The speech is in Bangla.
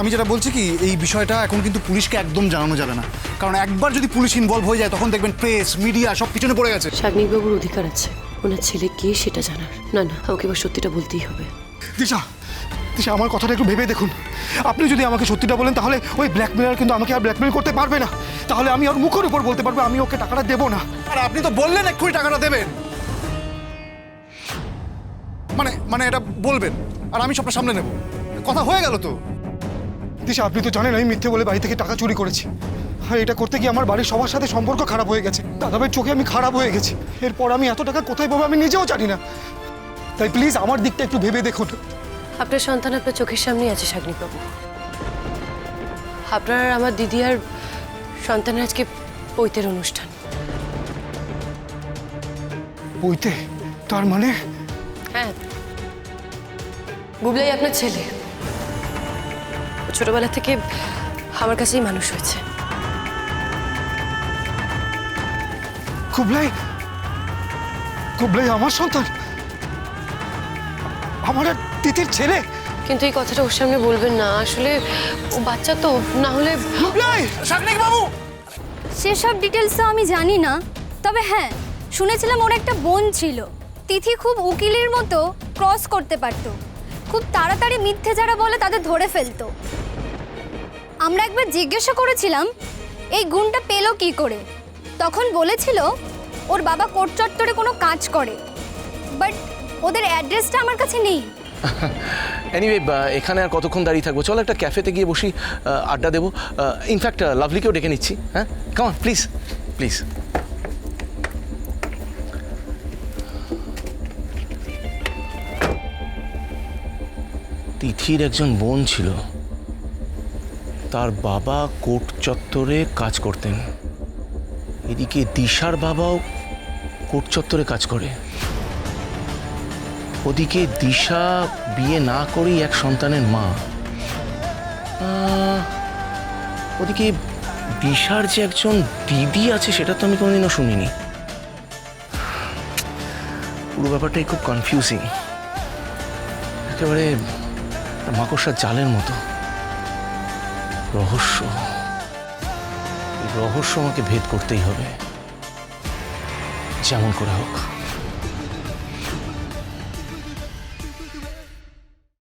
আমি যেটা বলছি কি এই বিষয়টা এখন কিন্তু পুলিশকে একদম জানানো যাবে না। কারণ একবার যদি পুলিশ ইনভলভ হয়ে যায় তখন দেখবেন প্রেস মিডিয়া সব পিছনে পড়ে গেছে। শাগনিকবাবুর অধিকার আছে। ওনার ছেলে কে সেটা জানার? না না আমাকে এবার সত্যিটা বলতেই হবে। দিশা দিশা আমার কথাটা একটু ভেবে দেখুন। আপনি যদি আমাকে সত্যিটা বলেন তাহলে ওই ব্ল্যাকমেলার কিন্তু আমাকে আর ব্ল্যাকমেল করতে পারবে না। তাহলে আমি ওর মুখের উপর বলতে পারব আমি ওকে টাকাটা দেবো না। আর আপনি তো বললেন এক্ষুনি টাকাটা দেবেন। মানে মানে এটা বলবেন আর আমি সবটা সামনে নেব। কথা হয়ে গেল তো। দিশা আপনি তো জানেন আমি মিথ্যে বলে বাড়ি থেকে টাকা চুরি করেছি। আর এটা করতে গিয়ে আমার বাড়ির সবার সাথে সম্পর্ক খারাপ হয়ে গেছে। দাদাভাইয়ের চোখে আমি খারাপ হয়ে গেছি। এরপর আমি এত টাকা কোথায় পাবো আমি নিজেও জানি না। তাই প্লিজ আমার দিকটা একটু ভেবে দেখুন। আপনার সন্তান আপনার চোখের সামনেই আছে শাগনিকবাবু আপনার আমার দিদি আর সন্তানের আজকে পৈতের অনুষ্ঠান। বইতে তার মানে? হ্যাঁ। গুবলাই আপনার ছেলে। ছোটবেলা থেকে আমার কাছেই মানুষ হয়েছে। কুবলাই কুবলাই আমার সন্তান। আমার তিতির ছেলে। কিন্তু এই কথাটা ওর সামনে বলবেন না। আসলে ও বাচ্চা তো না হলে কুবলাই! বাবু? সেসব ডিটেলস তো আমি জানি না। তবে হ্যাঁ শুনেছিলাম ওর একটা বোন ছিল। তিথি খুব উকিলের মতো ক্রস করতে পারতো। খুব তাড়াতাড়ি মিথ্যে যারা বলে তাদের ধরে ফেলতো। আমরা একবার জিজ্ঞাসা করেছিলাম এই গুণটা পেল কি করে? তখন বলেছিল ওর বাবা কোর্ট চত্বরে কোনো কাজ করে বাট ওদের অ্যাড্রেসটা আমার কাছে নেই। এনিওয়ে এখানে আর কতক্ষণ দাঁড়িয়ে থাকব? চলো একটা ক্যাফেতে গিয়ে বসি আড্ডা দেবো। ইনফ্যাক্ট লাভলিকেও ডেকে নিচ্ছি হ্যাঁ? কামান প্লিজ প্লিজ তিথির একজন বোন ছিল। তার বাবা কোর্ট চত্বরে কাজ করতেন। এদিকে দিশার বাবাও কোর্ট চত্বরে কাজ করে। ওদিকে দিশা বিয়ে না করেই এক সন্তানের মা। ওদিকে দিশার যে একজন দিদি আছে, সেটা তো আমি কোনোদিনও শুনিনি। পুরো ব্যাপারটাই খুব কনফিউজিং একেবারে মাকড়সার জালের মতো। রহস্য। রহস্য আমাকে ভেদ করতেই হবে। যেমন করে হোক।